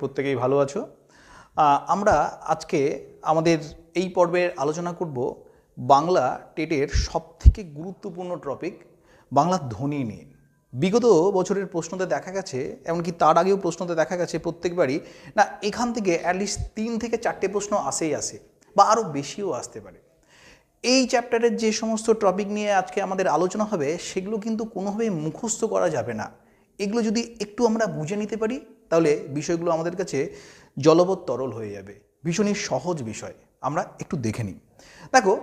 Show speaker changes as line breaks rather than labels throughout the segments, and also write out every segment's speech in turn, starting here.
প্রত্যেকেই ভালো আছো আমরা আজকে আমাদের এই পর্বের আলোচনা করব বাংলা টেটের সবথেকে গুরুত্বপূর্ণ টপিক বাংলা ধ্বনি নিয়ে বিগত বছরের প্রশ্নতে দেখা গেছে এমনকি তার আগেও প্রশ্নতে দেখা গেছে প্রত্যেকবারই না এখান থেকে অ্যাটলিস্ট তিন থেকে চারটে প্রশ্ন আসেই আসে বা আরও বেশিও আসতে পারে এই চ্যাপ্টারের যে সমস্ত টপিক নিয়ে আজকে আমাদের আলোচনা হবে সেগুলো কিন্তু কোনোভাবেই মুখস্থ করা যাবে না এগুলো যদি একটু আমরা বুঝে নিতে পারি তাহলে বিষয়গুলো আমাদের কাছে জলবত তরল হয়ে যাবে ভীষণই সহজ বিষয় আমরা একটু দেখে নিই দেখো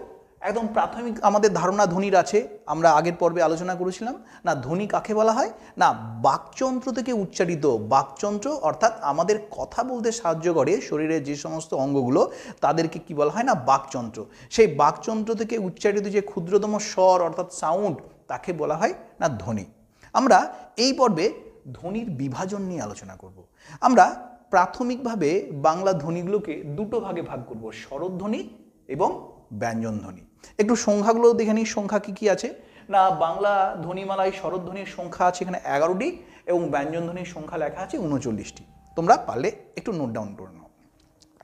একদম প্রাথমিক আমাদের ধারণা ধ্বনির আছে আমরা আগের পর্বে আলোচনা করেছিলাম না ধ্বনি কাকে বলা হয় না বাকচন্ত্র থেকে উচ্চারিত বাকচন্ত্র অর্থাৎ আমাদের কথা বলতে সাহায্য করে শরীরের যে সমস্ত অঙ্গগুলো তাদেরকে কি বলা হয় না বাকচন্ত্র সেই বাকচন্ত্র থেকে উচ্চারিত যে ক্ষুদ্রতম স্বর অর্থাৎ সাউন্ড তাকে বলা হয় না ধ্বনি আমরা এই পর্বে ধ্বনির বিভাজন নিয়ে আলোচনা করব আমরা প্রাথমিকভাবে বাংলা ধ্বনিগুলোকে দুটো ভাগে ভাগ করব স্বরধ্বনি এবং ব্যঞ্জনধ্বনি একটু সংখ্যাগুলো দেখে নিই সংখ্যা কী কী আছে না বাংলা ধ্বনিমালায় স্বরধ্বনির সংখ্যা আছে এখানে এগারোটি এবং ব্যঞ্জনধ্বনির সংখ্যা লেখা আছে উনচল্লিশটি তোমরা পারলে একটু নোট ডাউন করে নাও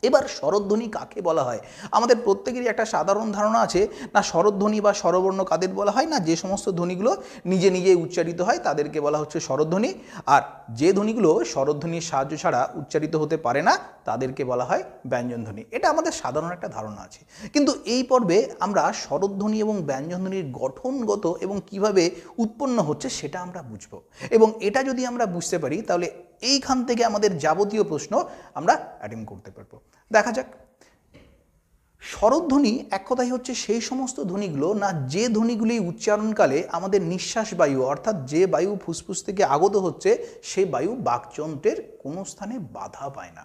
এবার স্বরধ্বনি কাকে বলা হয় আমাদের প্রত্যেকেরই একটা সাধারণ ধারণা আছে না স্বরধ্বনি বা স্বরবর্ণ কাদের বলা হয় না যে সমস্ত ধ্বনিগুলো নিজে নিজে উচ্চারিত হয় তাদেরকে বলা হচ্ছে স্বরধ্বনি আর যে ধ্বনিগুলো স্বরধ্বনির সাহায্য ছাড়া উচ্চারিত হতে পারে না তাদেরকে বলা হয় ব্যঞ্জনধ্বনি এটা আমাদের সাধারণ একটা ধারণা আছে কিন্তু এই পর্বে আমরা স্বরধ্বনি এবং ব্যঞ্জনধ্বনির গঠনগত এবং কিভাবে উৎপন্ন হচ্ছে সেটা আমরা বুঝব এবং এটা যদি আমরা বুঝতে পারি তাহলে এইখান থেকে আমাদের যাবতীয় প্রশ্ন আমরা অ্যাটেম্প করতে পারবো দেখা যাক স্বরধ্বনি এক কথাই হচ্ছে সেই সমস্ত ধ্বনিগুলো না যে ধ্বনিগুলি উচ্চারণকালে আমাদের নিঃশ্বাস বায়ু অর্থাৎ যে বায়ু ফুসফুস থেকে আগত হচ্ছে সেই বায়ু বাকযন্ত্রের কোনো স্থানে বাধা পায় না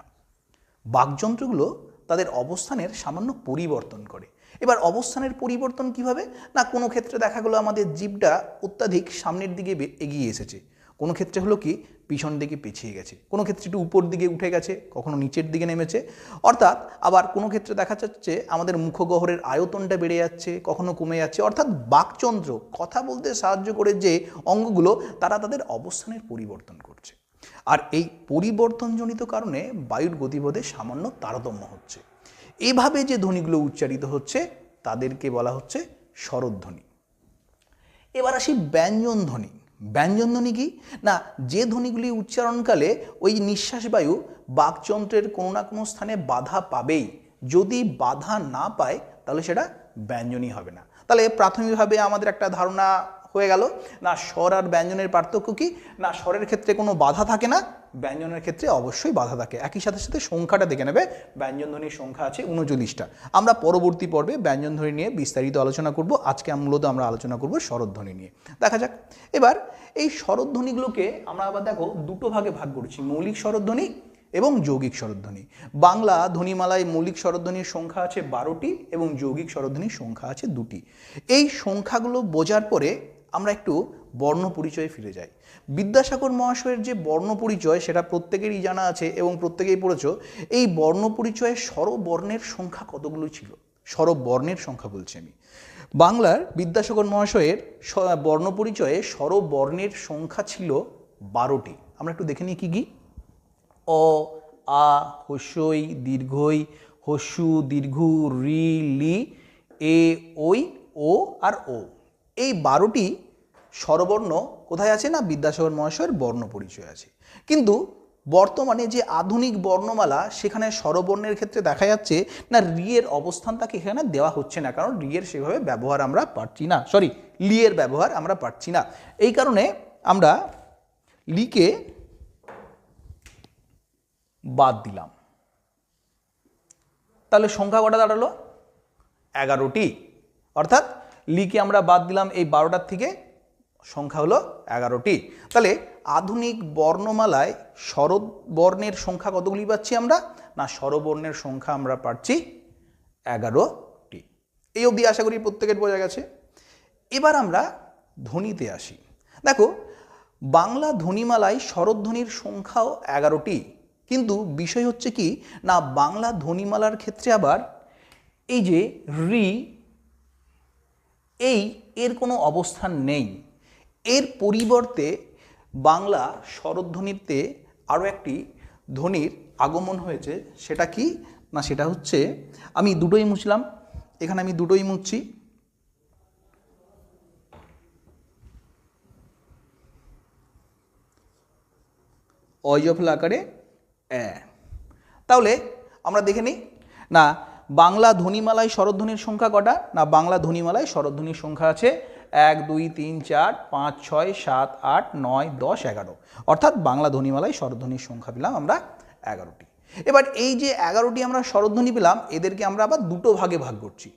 বাকযন্ত্রগুলো তাদের অবস্থানের সামান্য পরিবর্তন করে এবার অবস্থানের পরিবর্তন কিভাবে না কোনো ক্ষেত্রে দেখা গেলো আমাদের জীবটা অত্যাধিক সামনের দিকে এগিয়ে এসেছে কোনো ক্ষেত্রে হলো কি পিছন দিকে পিছিয়ে গেছে কোনো ক্ষেত্রে একটু উপর দিকে উঠে গেছে কখনো নিচের দিকে নেমেছে অর্থাৎ আবার কোনো ক্ষেত্রে দেখা যাচ্ছে আমাদের মুখগহরের আয়তনটা বেড়ে যাচ্ছে কখনো কমে যাচ্ছে অর্থাৎ বাকচন্দ্র কথা বলতে সাহায্য করে যে অঙ্গগুলো তারা তাদের অবস্থানের পরিবর্তন করছে আর এই পরিবর্তনজনিত কারণে বায়ুর গতিবোধে সামান্য তারতম্য হচ্ছে এভাবে যে ধ্বনিগুলো উচ্চারিত হচ্ছে তাদেরকে বলা হচ্ছে স্বরধ্বনি এবার আসি ব্যঞ্জন ধ্বনি ব্যঞ্জনধ্বনি কি না যে ধ্বনিগুলি উচ্চারণকালে ওই নিঃশ্বাস বায়ু বাকযন্ত্রের কোনো না কোনো স্থানে বাধা পাবেই যদি বাধা না পায় তাহলে সেটা ব্যঞ্জনই হবে না তাহলে প্রাথমিকভাবে আমাদের একটা ধারণা হয়ে গেল না স্বর আর ব্যঞ্জনের পার্থক্য কি না স্বরের ক্ষেত্রে কোনো বাধা থাকে না ব্যঞ্জনের ক্ষেত্রে অবশ্যই বাধা থাকে একই সাথে সাথে সংখ্যাটা দেখে নেবে ব্যঞ্জনধ্বনির সংখ্যা আছে উনচল্লিশটা আমরা পরবর্তী পর্বে ব্যঞ্জনধ্বনি নিয়ে বিস্তারিত আলোচনা করব আজকে মূলত আমরা আলোচনা করব স্বরধ্বনি নিয়ে দেখা যাক এবার এই স্বরধ্বনিগুলোকে আমরা আবার দেখো দুটো ভাগে ভাগ করছি মৌলিক স্বরধ্বনি এবং যৌগিক স্বরধ্বনি বাংলা ধ্বনিমালায় মৌলিক স্বরধ্বনির সংখ্যা আছে বারোটি এবং যৌগিক স্বরধ্বনির সংখ্যা আছে দুটি এই সংখ্যাগুলো বোঝার পরে আমরা একটু বর্ণপরিচয়ে ফিরে যাই বিদ্যাসাগর মহাশয়ের যে বর্ণপরিচয় সেটা প্রত্যেকেরই জানা আছে এবং প্রত্যেকেই পড়েছ এই বর্ণপরিচয়ে সরবর্ণের স্বরবর্ণের সংখ্যা কতগুলো ছিল সরবর্ণের সংখ্যা বলছি আমি বাংলার বিদ্যাসাগর মহাশয়ের বর্ণপরিচয়ে সরবর্ণের সংখ্যা ছিল বারোটি আমরা একটু দেখে নিই কী কী অ আ হস্যই দীর্ঘই হস্যু দীর্ঘ রি লি এ ওই ও আর ও এই বারোটি স্বরবর্ণ কোথায় আছে না বিদ্যাসাগর মহাশয়ের বর্ণ পরিচয় আছে কিন্তু বর্তমানে যে আধুনিক বর্ণমালা সেখানে স্বরবর্ণের ক্ষেত্রে দেখা যাচ্ছে না রিয়ের অবস্থান তাকে এখানে দেওয়া হচ্ছে না কারণ রিয়ের সেভাবে ব্যবহার আমরা পাচ্ছি না সরি লিয়ের ব্যবহার আমরা পাচ্ছি না এই কারণে আমরা লিকে বাদ দিলাম তাহলে সংখ্যা কটা দাঁড়ালো এগারোটি অর্থাৎ লিকে আমরা বাদ দিলাম এই বারোটার থেকে সংখ্যা হলো এগারোটি তাহলে আধুনিক বর্ণমালায় শরৎ বর্ণের সংখ্যা কতগুলি পাচ্ছি আমরা না স্বরবর্ণের সংখ্যা আমরা পাচ্ছি এগারোটি এই অবধি আশা করি প্রত্যেকের বোঝা গেছে এবার আমরা ধ্বনিতে আসি দেখো বাংলা ধ্বনিমালায় শরৎধ্বনির সংখ্যাও এগারোটি কিন্তু বিষয় হচ্ছে কি না বাংলা ধ্বনিমালার ক্ষেত্রে আবার এই যে রি এই এর কোনো অবস্থান নেই এর পরিবর্তে বাংলা স্বরধ্বনিতে আরও একটি ধ্বনির আগমন হয়েছে সেটা কি না সেটা হচ্ছে আমি দুটোই মুছলাম এখানে আমি দুটোই মুছছি অজফল আকারে তাহলে আমরা দেখে নিই না বাংলা ধ্বনিমালায় স্বরধ্বনির সংখ্যা কটা না বাংলা ধ্বনিমালায় স্বরধ্বনির সংখ্যা আছে এক দুই তিন চার পাঁচ ছয় সাত আট নয় দশ এগারো অর্থাৎ বাংলা ধ্বনিমালায় স্বরধ্বনির সংখ্যা পেলাম আমরা এগারোটি এবার এই যে এগারোটি আমরা স্বরধ্বনি পেলাম এদেরকে আমরা আবার দুটো ভাগে ভাগ করছি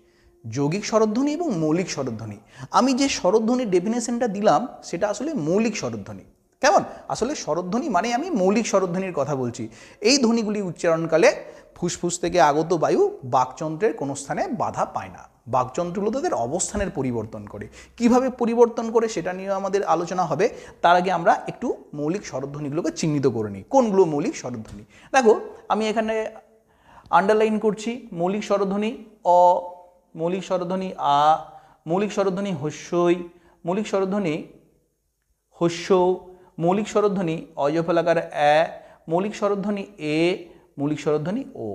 যৌগিক স্বরধ্বনি এবং মৌলিক স্বরধ্বনি আমি যে স্বরধ্বনির ডেফিনেশনটা দিলাম সেটা আসলে মৌলিক স্বরধ্বনি কেমন আসলে স্বরধ্বনি মানে আমি মৌলিক স্বরধ্বনির কথা বলছি এই ধ্বনিগুলি উচ্চারণকালে ফুসফুস থেকে আগত বায়ু বাকচন্দ্রের কোনো স্থানে বাধা পায় না বাকযন্ত্রগুলো তাদের অবস্থানের পরিবর্তন করে কিভাবে পরিবর্তন করে সেটা নিয়ে আমাদের আলোচনা হবে তার আগে আমরা একটু মৌলিক স্বরধ্বনিগুলোকে চিহ্নিত করে নিই কোনগুলো মৌলিক স্বরধ্বনি দেখো আমি এখানে আন্ডারলাইন করছি মৌলিক স্বরধ্বনি অ মৌলিক স্বরধ্বনি আ মৌলিক স্বরধ্বনি হস্যই মৌলিক স্বরধ্বনি হস্য মৌলিক স্বরধ্বনি অজফলাকার এ মৌলিক স্বরধ্বনি এ মৌলিক স্বরধ্বনি ও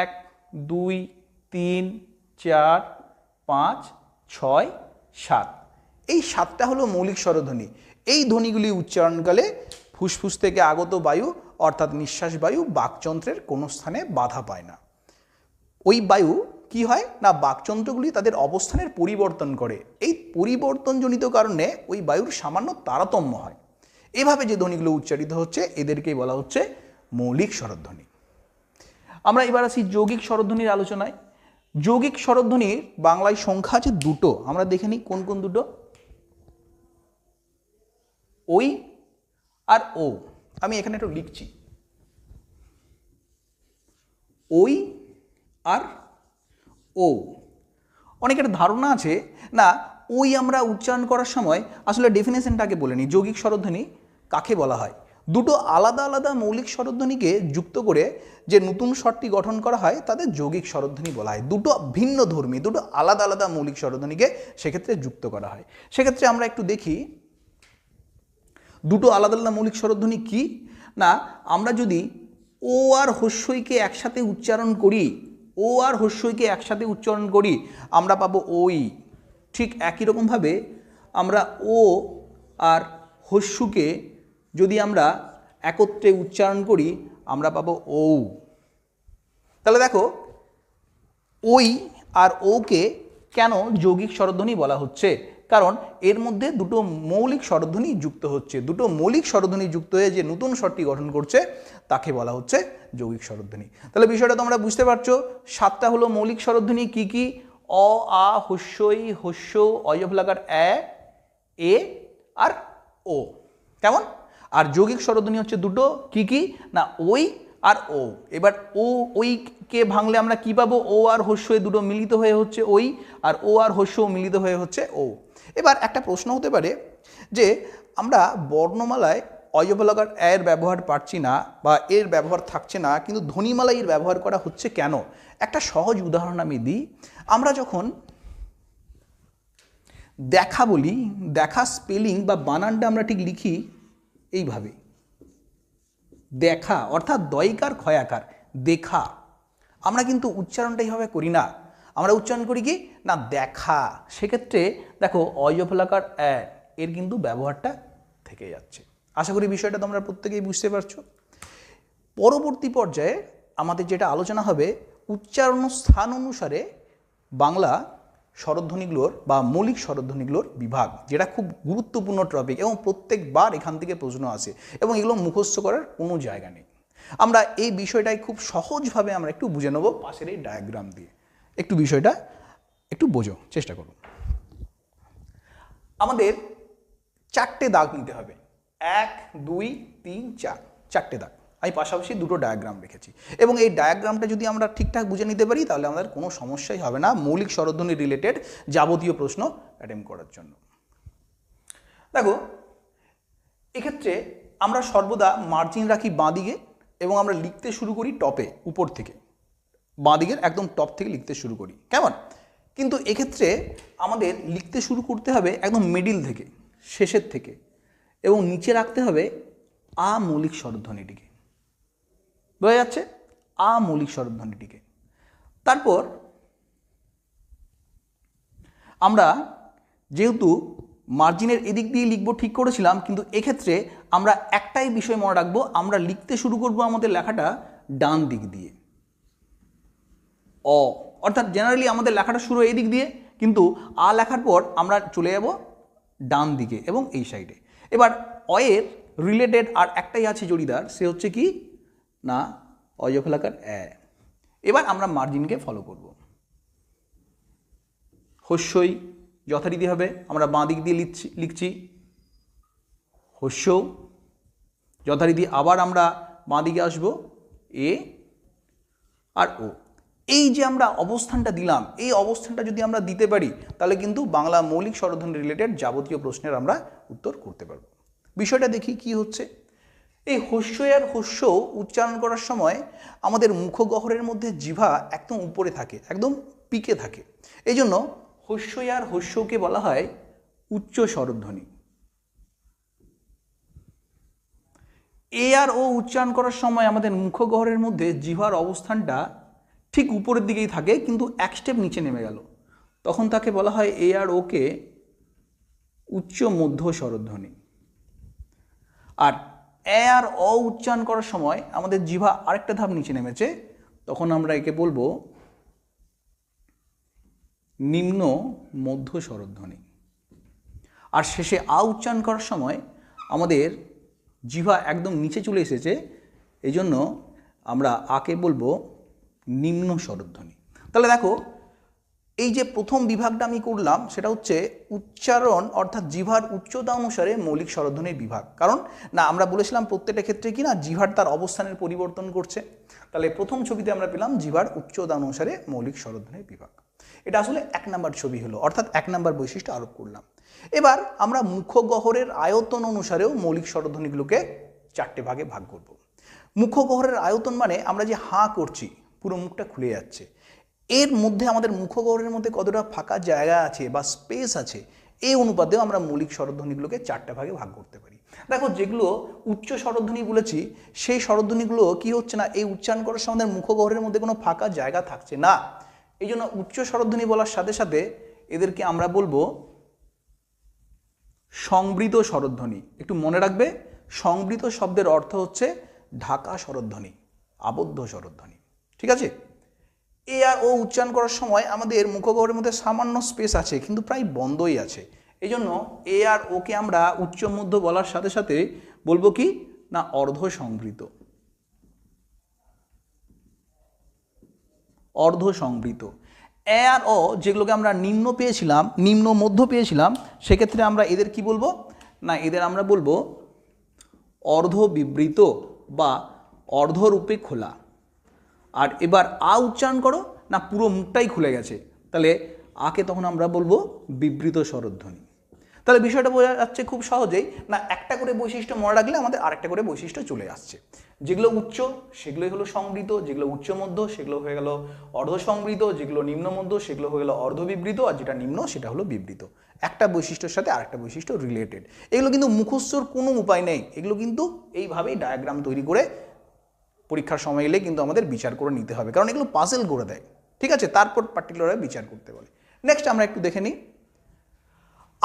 এক দুই তিন চার পাঁচ ছয় সাত এই সাতটা হলো মৌলিক স্বরধ্বনি এই ধ্বনিগুলি উচ্চারণকালে ফুসফুস থেকে আগত বায়ু অর্থাৎ নিঃশ্বাস বায়ু বাকচন্ত্রের কোনো স্থানে বাধা পায় না ওই বায়ু কি হয় না বাকযন্ত্রগুলি তাদের অবস্থানের পরিবর্তন করে এই পরিবর্তনজনিত কারণে ওই বায়ুর সামান্য তারতম্য হয় এভাবে যে ধ্বনিগুলো উচ্চারিত হচ্ছে এদেরকেই বলা হচ্ছে মৌলিক স্বরধ্বনি আমরা এবার আসি যৌগিক স্বরধ্বনির আলোচনায় যৌগিক স্বরধ্বনির বাংলায় সংখ্যা আছে দুটো আমরা দেখে নিই কোন কোন দুটো ওই আর ও আমি এখানে একটু লিখছি ওই আর ও অনেকের ধারণা আছে না ওই আমরা উচ্চারণ করার সময় আসলে ডেফিনেশনটাকে বলে নিই যৌগিক স্বরধ্বনি কাকে বলা হয় দুটো আলাদা আলাদা মৌলিক স্বরধ্বনিকে যুক্ত করে যে নতুন স্বরটি গঠন করা হয় তাদের যৌগিক স্বরধ্বনি বলা হয় দুটো ভিন্ন ধর্মী দুটো আলাদা আলাদা মৌলিক স্বরধ্বনিকে সেক্ষেত্রে যুক্ত করা হয় সেক্ষেত্রে আমরা একটু দেখি দুটো আলাদা আলাদা মৌলিক স্বরধ্বনি কি না আমরা যদি ও আর হস্যইকে একসাথে উচ্চারণ করি ও আর হস্যইকে একসাথে উচ্চারণ করি আমরা পাবো ওই ঠিক একই রকমভাবে আমরা ও আর হস্যুকে যদি আমরা একত্রে উচ্চারণ করি আমরা পাবো ঔ তাহলে দেখো ওই আর ওকে কেন যৌগিক স্বরধ্বনি বলা হচ্ছে কারণ এর মধ্যে দুটো মৌলিক স্বরধ্বনি যুক্ত হচ্ছে দুটো মৌলিক স্বরধ্বনি যুক্ত হয়ে যে নতুন স্বরটি গঠন করছে তাকে বলা হচ্ছে যৌগিক স্বরধ্বনি তাহলে বিষয়টা তোমরা বুঝতে পারছো সাতটা হলো মৌলিক স্বরধ্বনি কি কি অ আ হস্যই হস্য অজফলাকার এ আর ও কেমন আর যৌগিক স্বরধ্বনি হচ্ছে দুটো কি কি না ওই আর ও এবার ও ওই কে ভাঙলে আমরা কি পাবো ও আর হস্য এ দুটো মিলিত হয়ে হচ্ছে ওই আর ও আর হস্য মিলিত হয়ে হচ্ছে ও এবার একটা প্রশ্ন হতে পারে যে আমরা বর্ণমালায় অজবলকার এর ব্যবহার পারছি না বা এর ব্যবহার থাকছে না কিন্তু ধ্বনিমালায় এর ব্যবহার করা হচ্ছে কেন একটা সহজ উদাহরণ আমি দিই আমরা যখন দেখা বলি দেখা স্পেলিং বা বানানটা আমরা ঠিক লিখি এইভাবে দেখা অর্থাৎ দয়কার ক্ষয়াকার দেখা আমরা কিন্তু উচ্চারণটা এইভাবে করি না আমরা উচ্চারণ করি কি না দেখা সেক্ষেত্রে দেখো অজফলাকার অ্যা এর কিন্তু ব্যবহারটা থেকে যাচ্ছে আশা করি বিষয়টা তোমরা প্রত্যেকেই বুঝতে পারছো পরবর্তী পর্যায়ে আমাদের যেটা আলোচনা হবে উচ্চারণ স্থান অনুসারে বাংলা স্বরধ্বনিগুলোর বা মৌলিক স্বরধ্বনিগুলোর বিভাগ যেটা খুব গুরুত্বপূর্ণ টপিক এবং প্রত্যেকবার এখান থেকে প্রশ্ন আসে এবং এগুলো মুখস্থ করার কোনো জায়গা নেই আমরা এই বিষয়টাই খুব সহজভাবে আমরা একটু বুঝে নেব পাশের এই ডায়াগ্রাম দিয়ে একটু বিষয়টা একটু বোঝো চেষ্টা করুন আমাদের চারটে দাগ নিতে হবে এক দুই তিন চার চারটে দাগ আমি পাশাপাশি দুটো ডায়াগ্রাম রেখেছি এবং এই ডায়াগ্রামটা যদি আমরা ঠিকঠাক বুঝে নিতে পারি তাহলে আমাদের কোনো সমস্যাই হবে না মৌলিক স্বরধ্বনি রিলেটেড যাবতীয় প্রশ্ন অ্যাটেম্প করার জন্য দেখো এক্ষেত্রে আমরা সর্বদা মার্জিন রাখি বাঁ দিকে এবং আমরা লিখতে শুরু করি টপে উপর থেকে বাঁ দিকের একদম টপ থেকে লিখতে শুরু করি কেমন কিন্তু এক্ষেত্রে আমাদের লিখতে শুরু করতে হবে একদম মিডিল থেকে শেষের থেকে এবং নিচে রাখতে হবে আ মৌলিক স্বরধ্বনিটিকে বোঝা যাচ্ছে আ মৌলিক স্বরধ্বনিটিকে তারপর আমরা যেহেতু মার্জিনের এদিক দিয়ে লিখব ঠিক করেছিলাম কিন্তু এক্ষেত্রে আমরা একটাই বিষয় মনে রাখবো আমরা লিখতে শুরু করব আমাদের লেখাটা ডান দিক দিয়ে অ অর্থাৎ জেনারেলি আমাদের লেখাটা শুরু এই দিক দিয়ে কিন্তু আ লেখার পর আমরা চলে যাব ডান দিকে এবং এই সাইডে এবার অয়ের রিলেটেড আর একটাই আছে জড়িদার সে হচ্ছে কি না অযফলাকার এ এবার আমরা মার্জিনকে ফলো করব হস্যই যথারীতি হবে আমরা বাঁ দিক দিয়ে লিখছি লিখছি হস্য যথারীতি আবার আমরা বাঁ দিকে আসব এ আর ও এই যে আমরা অবস্থানটা দিলাম এই অবস্থানটা যদি আমরা দিতে পারি তাহলে কিন্তু বাংলা মৌলিক স্বরধন রিলেটেড যাবতীয় প্রশ্নের আমরা উত্তর করতে পারব বিষয়টা দেখি কি হচ্ছে এই হস্য আর হস্য উচ্চারণ করার সময় আমাদের মুখগহ্বরের মধ্যে জিভা একদম উপরে থাকে একদম পিকে থাকে এই জন্য হস্য আর হস্যকে বলা হয় উচ্চ স্বরধ্বনি এ আর ও উচ্চারণ করার সময় আমাদের মুখগহ্বরের মধ্যে জিভার অবস্থানটা ঠিক উপরের দিকেই থাকে কিন্তু এক স্টেপ নিচে নেমে গেল তখন তাকে বলা হয় এ আর ওকে উচ্চ মধ্য স্বরধ্বনি আর এ আর অ উচ্চারণ করার সময় আমাদের জিভা আরেকটা ধাপ নিচে নেমেছে তখন আমরা একে বলবো নিম্ন মধ্য স্বরধ্বনি আর শেষে আ উচ্চারণ করার সময় আমাদের জিভা একদম নিচে চলে এসেছে এই জন্য আমরা আকে বলবো নিম্ন স্বরধ্বনি তাহলে দেখো এই যে প্রথম বিভাগটা আমি করলাম সেটা হচ্ছে উচ্চারণ অর্থাৎ জিভার উচ্চতা অনুসারে মৌলিক স্বরধ্বনির বিভাগ কারণ না আমরা বলেছিলাম প্রত্যেকটা ক্ষেত্রে কি না জিভার তার অবস্থানের পরিবর্তন করছে তাহলে প্রথম ছবিতে আমরা পেলাম জিভার উচ্চতা অনুসারে মৌলিক স্বরধ্বনির বিভাগ এটা আসলে এক নাম্বার ছবি হলো অর্থাৎ এক নাম্বার বৈশিষ্ট্য আরোপ করলাম এবার আমরা মুখগহরের আয়তন অনুসারেও মৌলিক স্বরধ্বনিগুলোকে চারটে ভাগে ভাগ করব মুখগহরের আয়তন মানে আমরা যে হাঁ করছি পুরো মুখটা খুলে যাচ্ছে এর মধ্যে আমাদের মুখগহরের মধ্যে কতটা ফাঁকা জায়গা আছে বা স্পেস আছে এই অনুপাতেও আমরা মৌলিক স্বরধ্বনিগুলোকে চারটা ভাগে ভাগ করতে পারি দেখো যেগুলো উচ্চ স্বরধ্বনি বলেছি সেই স্বরধ্বনিগুলো কি হচ্ছে না এই উচ্চারণ করার সময় আমাদের মুখগহরের মধ্যে কোনো ফাঁকা জায়গা থাকছে না এই জন্য উচ্চ স্বরধ্বনি বলার সাথে সাথে এদেরকে আমরা বলবো সংবৃত স্বরধ্বনি একটু মনে রাখবে সংবৃত শব্দের অর্থ হচ্ছে ঢাকা স্বরধ্বনি আবদ্ধ স্বরধ্বনি ঠিক আছে এ আর ও উচ্চারণ করার সময় আমাদের মুখগহ্বরের মধ্যে সামান্য স্পেস আছে কিন্তু প্রায় বন্ধই আছে এই জন্য এ আর ওকে আমরা উচ্চ মধ্য বলার সাথে সাথে বলবো কি না অর্ধ সংবৃত অর্ধ সংবৃত এ আর ও যেগুলোকে আমরা নিম্ন পেয়েছিলাম নিম্ন মধ্য পেয়েছিলাম সেক্ষেত্রে আমরা এদের কি বলবো না এদের আমরা বলবো অর্ধ বিবৃত বা অর্ধরূপে খোলা আর এবার আ উচ্চারণ করো না পুরো মুখটাই খুলে গেছে তাহলে আকে তখন আমরা বলবো বিবৃত স্বরধ্বনি তাহলে বিষয়টা বোঝা যাচ্ছে খুব সহজেই না একটা করে বৈশিষ্ট্য মনে রাখলে আমাদের আরেকটা করে বৈশিষ্ট্য চলে আসছে যেগুলো উচ্চ সেগুলোই হলো সংবৃত যেগুলো উচ্চ মধ্য সেগুলো হয়ে গেল অর্ধ সংবৃত যেগুলো নিম্ন মধ্য সেগুলো হয়ে গেল অর্ধ বিবৃত আর যেটা নিম্ন সেটা হলো বিবৃত একটা বৈশিষ্ট্যের সাথে আরেকটা বৈশিষ্ট্য রিলেটেড এগুলো কিন্তু মুখস্থর কোনো উপায় নেই এগুলো কিন্তু এইভাবেই ডায়াগ্রাম তৈরি করে পরীক্ষার সময় এলে কিন্তু আমাদের বিচার করে নিতে হবে কারণ এগুলো পাজেল করে দেয় ঠিক আছে তারপর পার্টিকুলারভাবে বিচার করতে বলে নেক্সট আমরা একটু দেখে নিই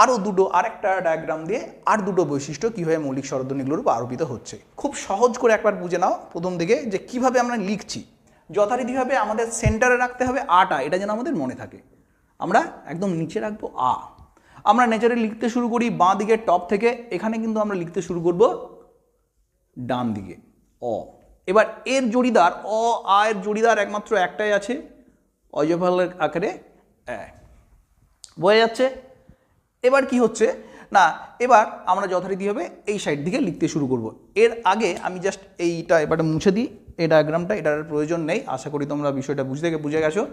আরও দুটো আর একটা ডায়াগ্রাম দিয়ে আর দুটো বৈশিষ্ট্য কীভাবে মৌলিক স্বরধ্বনিগুলোর উপর আরোপিত হচ্ছে খুব সহজ করে একবার বুঝে নাও প্রথম দিকে যে কিভাবে আমরা লিখছি যথারীতিভাবে আমাদের সেন্টারে রাখতে হবে আটা এটা যেন আমাদের মনে থাকে আমরা একদম নিচে রাখবো আ আমরা নেচারে লিখতে শুরু করি বাঁ দিকে টপ থেকে এখানে কিন্তু আমরা লিখতে শুরু করব ডান দিকে অ এবার এর জড়িদার অ আয়ের জড়িদার একমাত্র একটাই আছে অজফলের আকারে বোঝা যাচ্ছে এবার কি হচ্ছে না এবার আমরা যথারীতি হবে এই সাইড দিকে লিখতে শুরু করব। এর আগে আমি জাস্ট এইটা এবারটা মুছে দিই এই ডায়াগ্রামটা এটার প্রয়োজন নেই আশা করি তোমরা বিষয়টা বুঝতে বুঝে গেছো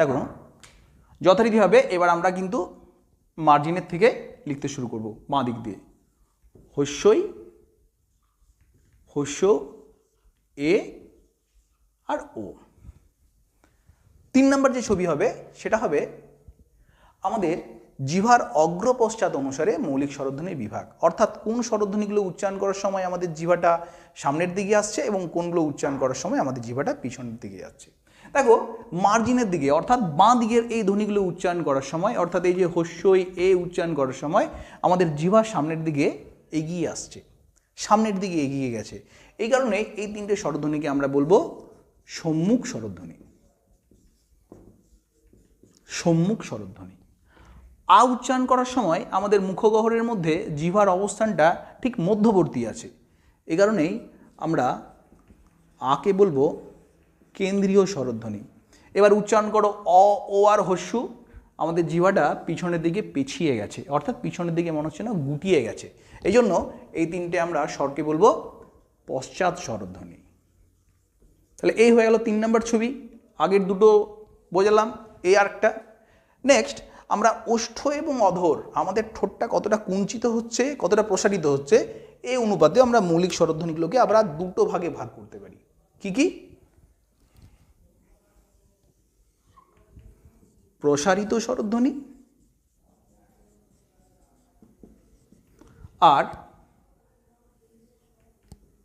দেখো যথারীতিভাবে এবার আমরা কিন্তু মার্জিনের থেকে লিখতে শুরু করব বাঁ দিক দিয়ে হস্যই হস্য এ আর ও তিন নম্বর যে ছবি হবে সেটা হবে আমাদের জিভার অগ্রপশ্চাৎ অনুসারে মৌলিক স্বরধ্বনির বিভাগ অর্থাৎ কোন স্বরধ্বনিগুলো উচ্চারণ করার সময় আমাদের জিভাটা সামনের দিকে আসছে এবং কোনগুলো উচ্চারণ করার সময় আমাদের জিভাটা পিছনের দিকে যাচ্ছে দেখো মার্জিনের দিকে অর্থাৎ বাঁ দিকের এই ধ্বনিগুলো উচ্চারণ করার সময় অর্থাৎ এই যে হস্যই এ উচ্চারণ করার সময় আমাদের জিভা সামনের দিকে এগিয়ে আসছে সামনের দিকে এগিয়ে গেছে এই কারণে এই তিনটে স্বরধ্বনিকে আমরা বলবো সম্মুখ স্বরধ্বনি সম্মুখ স্বরধ্বনি আ উচ্চারণ করার সময় আমাদের মুখগহরের মধ্যে জিভার অবস্থানটা ঠিক মধ্যবর্তী আছে এ কারণেই আমরা আকে বলবো কেন্দ্রীয় স্বরধ্বনি এবার উচ্চারণ করো অ ও আর হস্যু আমাদের জিভাটা পিছনের দিকে পেছিয়ে গেছে অর্থাৎ পিছনের দিকে মনে হচ্ছে না গুটিয়ে গেছে এই জন্য এই তিনটে আমরা স্বরকে বলবো পশ্চাৎ স্বরধ্বনি তাহলে এই হয়ে গেল তিন নম্বর ছবি আগের দুটো বোঝালাম এই আরেকটা নেক্সট আমরা ওষ্ঠ এবং অধর আমাদের ঠোঁটটা কতটা কুঞ্চিত হচ্ছে কতটা প্রসারিত হচ্ছে এই অনুপাতে আমরা মৌলিক স্বরধ্বনিগুলোকে আমরা দুটো ভাগে ভাগ করতে পারি কি কি প্রসারিত স্বরধ্বনি আর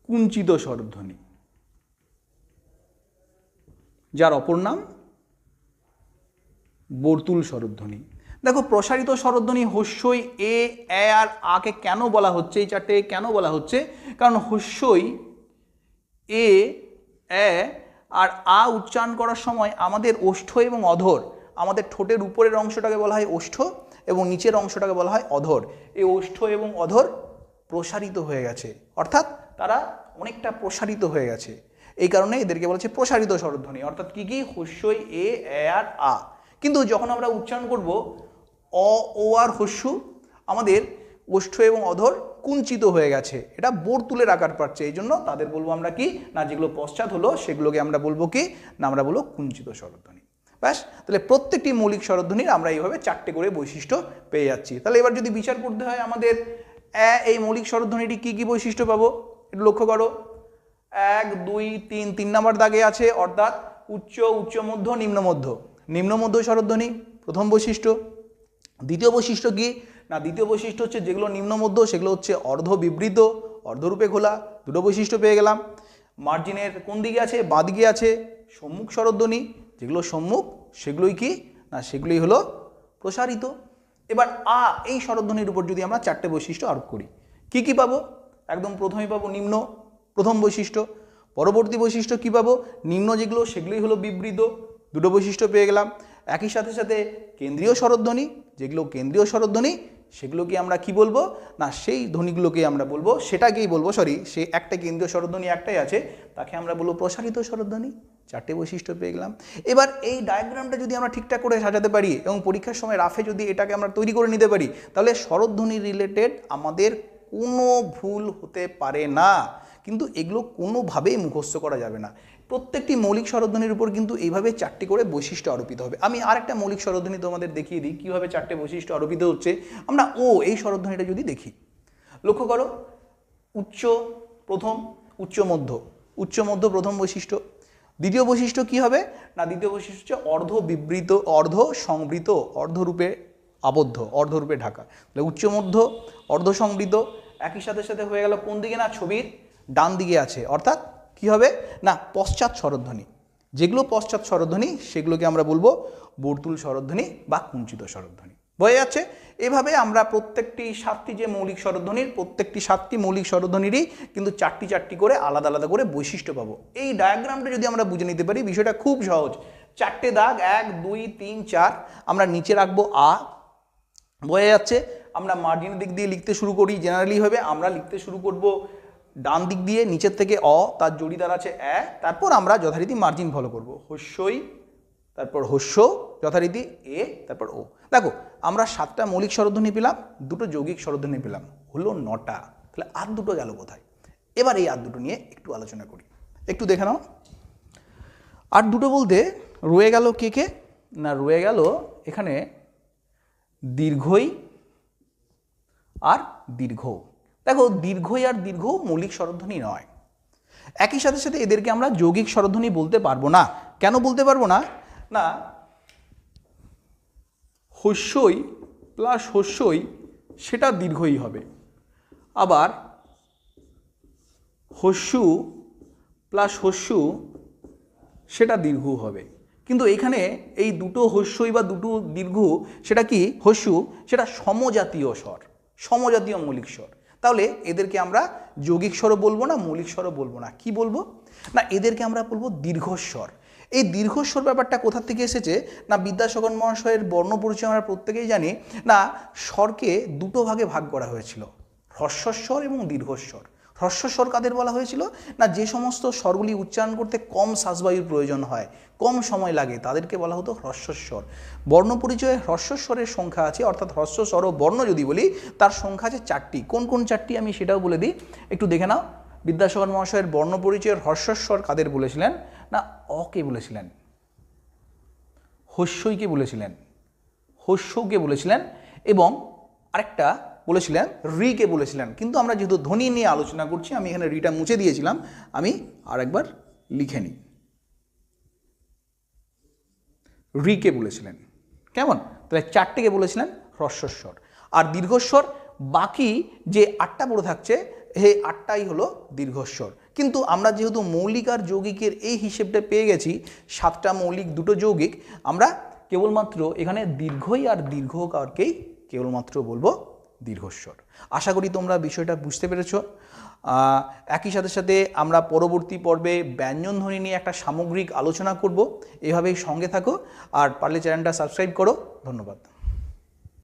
কুঞ্চিত স্বরধ্বনি যার অপর নাম বর্তুল স্বরধ্বনি দেখো প্রসারিত স্বরধ্বনি হস্যই এ আর আকে কেন বলা হচ্ছে এই চারটে কেন বলা হচ্ছে কারণ হস্যই এ এ আর আ উচ্চারণ করার সময় আমাদের ওষ্ঠ এবং অধর আমাদের ঠোঁটের উপরের অংশটাকে বলা হয় ওষ্ঠ এবং নিচের অংশটাকে বলা হয় অধর এই ওষ্ঠ এবং অধর প্রসারিত হয়ে গেছে অর্থাৎ তারা অনেকটা প্রসারিত হয়ে গেছে এই কারণে এদেরকে বলা হচ্ছে প্রসারিত স্বরধ্বনি অর্থাৎ কী কী হস্যই এ আর আ কিন্তু যখন আমরা উচ্চারণ করব অ ও আর হস্যু আমাদের ওষ্ঠ এবং অধর কুঞ্চিত হয়ে গেছে এটা বোরতুলের আকার পাচ্ছে এই জন্য তাদের বলবো আমরা কি না যেগুলো পশ্চাৎ হলো সেগুলোকে আমরা বলবো কি না আমরা বলবো কুঞ্চিত স্বরধ্বনি ব্যাস তাহলে প্রত্যেকটি মৌলিক স্বরধ্বনির আমরা এইভাবে চারটে করে বৈশিষ্ট্য পেয়ে যাচ্ছি তাহলে এবার যদি বিচার করতে হয় আমাদের এই মৌলিক স্বরধ্বনিটি কী কী বৈশিষ্ট্য পাবো একটু লক্ষ্য করো এক দুই তিন তিন নম্বর দাগে আছে অর্থাৎ উচ্চ উচ্চ মধ্য নিম্ন মধ্য নিম্ন মধ্য স্বরধ্বনি প্রথম বৈশিষ্ট্য দ্বিতীয় বৈশিষ্ট্য কী না দ্বিতীয় বৈশিষ্ট্য হচ্ছে যেগুলো নিম্ন মধ্য সেগুলো হচ্ছে অর্ধ বিবৃত অর্ধরূপে খোলা দুটো বৈশিষ্ট্য পেয়ে গেলাম মার্জিনের কোন দিকে আছে বাদ গিয়ে আছে সম্মুখ স্বরধ্বনি যেগুলো সম্মুখ সেগুলোই কি না সেগুলোই হলো প্রসারিত এবার আ এই স্বরধ্বনির উপর যদি আমরা চারটে বৈশিষ্ট্য আরোপ করি কি কি পাবো একদম প্রথমেই পাবো নিম্ন প্রথম বৈশিষ্ট্য পরবর্তী বৈশিষ্ট্য কি পাবো নিম্ন যেগুলো সেগুলোই হলো বিবৃত দুটো বৈশিষ্ট্য পেয়ে গেলাম একই সাথে সাথে কেন্দ্রীয় স্বরধ্বনি যেগুলো কেন্দ্রীয় স্বরধ্বনি সেগুলোকে আমরা কি বলবো না সেই ধ্বনিগুলোকে আমরা বলবো সেটাকেই বলবো সরি সে একটা কেন্দ্রীয় স্বরধ্বনি একটাই আছে তাকে আমরা বলবো প্রসারিত স্বরধ্বনি চারটে বৈশিষ্ট্য পেয়ে গেলাম এবার এই ডায়াগ্রামটা যদি আমরা ঠিকঠাক করে সাজাতে পারি এবং পরীক্ষার সময় রাফে যদি এটাকে আমরা তৈরি করে নিতে পারি তাহলে স্বরধ্বনি রিলেটেড আমাদের কোনো ভুল হতে পারে না কিন্তু এগুলো কোনোভাবেই মুখস্থ করা যাবে না প্রত্যেকটি মৌলিক স্বরধ্বনির উপর কিন্তু এইভাবে চারটি করে বৈশিষ্ট্য আরোপিত হবে আমি আর একটা মৌলিক স্বরধ্বনি তোমাদের দেখিয়ে দিই কীভাবে চারটে বৈশিষ্ট্য আরোপিত হচ্ছে আমরা ও এই স্বরধ্বনিটা যদি দেখি লক্ষ্য করো উচ্চ প্রথম উচ্চ মধ্য উচ্চ মধ্য প্রথম বৈশিষ্ট্য দ্বিতীয় বৈশিষ্ট্য কি হবে না দ্বিতীয় বৈশিষ্ট্য হচ্ছে অর্ধ বিবৃত অর্ধ সংবৃত অর্ধরূপে আবদ্ধ অর্ধরূপে ঢাকা তাহলে উচ্চ মধ্য অর্ধ সংবৃত একই সাথে সাথে হয়ে গেল কোন দিকে না ছবির ডান দিকে আছে অর্থাৎ কি হবে না পশ্চাৎ স্বরধ্বনি যেগুলো পশ্চাৎ স্বরধ্বনি সেগুলোকে আমরা বলবো বর্তুল স্বরধ্বনি বা কুঞ্চিত স্বরধ্বনি বোঝা যাচ্ছে এভাবে আমরা প্রত্যেকটি সাতটি যে মৌলিক স্বরধ্বনির প্রত্যেকটি সাতটি মৌলিক স্বরধ্বনিরই কিন্তু চারটি চারটি করে আলাদা আলাদা করে বৈশিষ্ট্য পাবো এই ডায়াগ্রামটা যদি আমরা বুঝে নিতে পারি বিষয়টা খুব সহজ চারটে দাগ এক দুই তিন চার আমরা নিচে রাখবো আ বোঝা যাচ্ছে আমরা মার্জিনের দিক দিয়ে লিখতে শুরু করি জেনারেলি হবে আমরা লিখতে শুরু করব ডান দিক দিয়ে নিচের থেকে অ তার জড়িদার আছে এ তারপর আমরা যথারীতি মার্জিন ফলো করবো হস্যই তারপর হস্য যথারীতি এ তারপর ও দেখো আমরা সাতটা মৌলিক স্বরধ্বনি পেলাম দুটো যৌগিক স্বরধ্বনি পেলাম হলো নটা তাহলে আর দুটো গেল কোথায় এবার এই আর দুটো নিয়ে একটু আলোচনা করি একটু দেখে নাও আর দুটো বলতে রয়ে গেল কে কে না রয়ে গেল এখানে দীর্ঘই আর দীর্ঘ দেখো দীর্ঘই আর দীর্ঘ মৌলিক স্বরধ্বনি নয় একই সাথে সাথে এদেরকে আমরা যৌগিক স্বরধ্বনি বলতে পারবো না কেন বলতে পারবো না না হস্যই প্লাস হস্যই সেটা দীর্ঘই হবে আবার হস্যু প্লাস হস্যু সেটা দীর্ঘ হবে কিন্তু এখানে এই দুটো হস্যই বা দুটো দীর্ঘ সেটা কি হস্যু সেটা সমজাতীয় স্বর সমজাতীয় মৌলিক স্বর তাহলে এদেরকে আমরা যৌগিক স্বরও বলবো না মৌলিক স্বরও বলবো না কি বলবো না এদেরকে আমরা বলবো দীর্ঘস্বর এই দীর্ঘস্বর ব্যাপারটা কোথা থেকে এসেছে না বিদ্যাসাগর মহাশয়ের বর্ণ পরিচয় আমরা প্রত্যেকেই জানি না স্বরকে দুটো ভাগে ভাগ করা হয়েছিল হ্রস্বস্বর এবং দীর্ঘস্বর হ্রস্বস্বর কাদের বলা হয়েছিল না যে সমস্ত স্বরগুলি উচ্চারণ করতে কম শ্বাসবায়ুর প্রয়োজন হয় কম সময় লাগে তাদেরকে বলা হতো হ্রস্বস্বর বর্ণ পরিচয়ে হ্রস্বস্বরের সংখ্যা আছে অর্থাৎ হ্রস্বস্বর ও বর্ণ যদি বলি তার সংখ্যা আছে চারটি কোন কোন চারটি আমি সেটাও বলে দিই একটু দেখে নাও বিদ্যাসাগর মহাশয়ের বর্ণ পরিচয়ের হর্ষস্বর কাদের বলেছিলেন না অকে বলেছিলেন হস্যইকে বলেছিলেন হস্যকে বলেছিলেন এবং আরেকটা বলেছিলেন রিকে বলেছিলেন কিন্তু আমরা যেহেতু ধ্বনি নিয়ে আলোচনা করছি আমি এখানে রিটা মুছে দিয়েছিলাম আমি আর একবার লিখে নিই রিকে বলেছিলেন কেমন তাহলে চারটেকে বলেছিলেন হ্রস্বস্বর আর দীর্ঘস্বর বাকি যে আটটা পড়ে থাকছে হে আটটাই হলো দীর্ঘস্বর কিন্তু আমরা যেহেতু মৌলিক আর যৌগিকের এই হিসেবটা পেয়ে গেছি সাতটা মৌলিক দুটো যৌগিক আমরা কেবলমাত্র এখানে দীর্ঘই আর দীর্ঘকারকেই কেবলমাত্র বলবো দীর্ঘস্বর আশা করি তোমরা বিষয়টা বুঝতে পেরেছ একই সাথে সাথে আমরা পরবর্তী পর্বে ব্যঞ্জনধ্বনি নিয়ে একটা সামগ্রিক আলোচনা করব এভাবেই সঙ্গে থাকো আর পারলে চ্যানেলটা সাবস্ক্রাইব করো ধন্যবাদ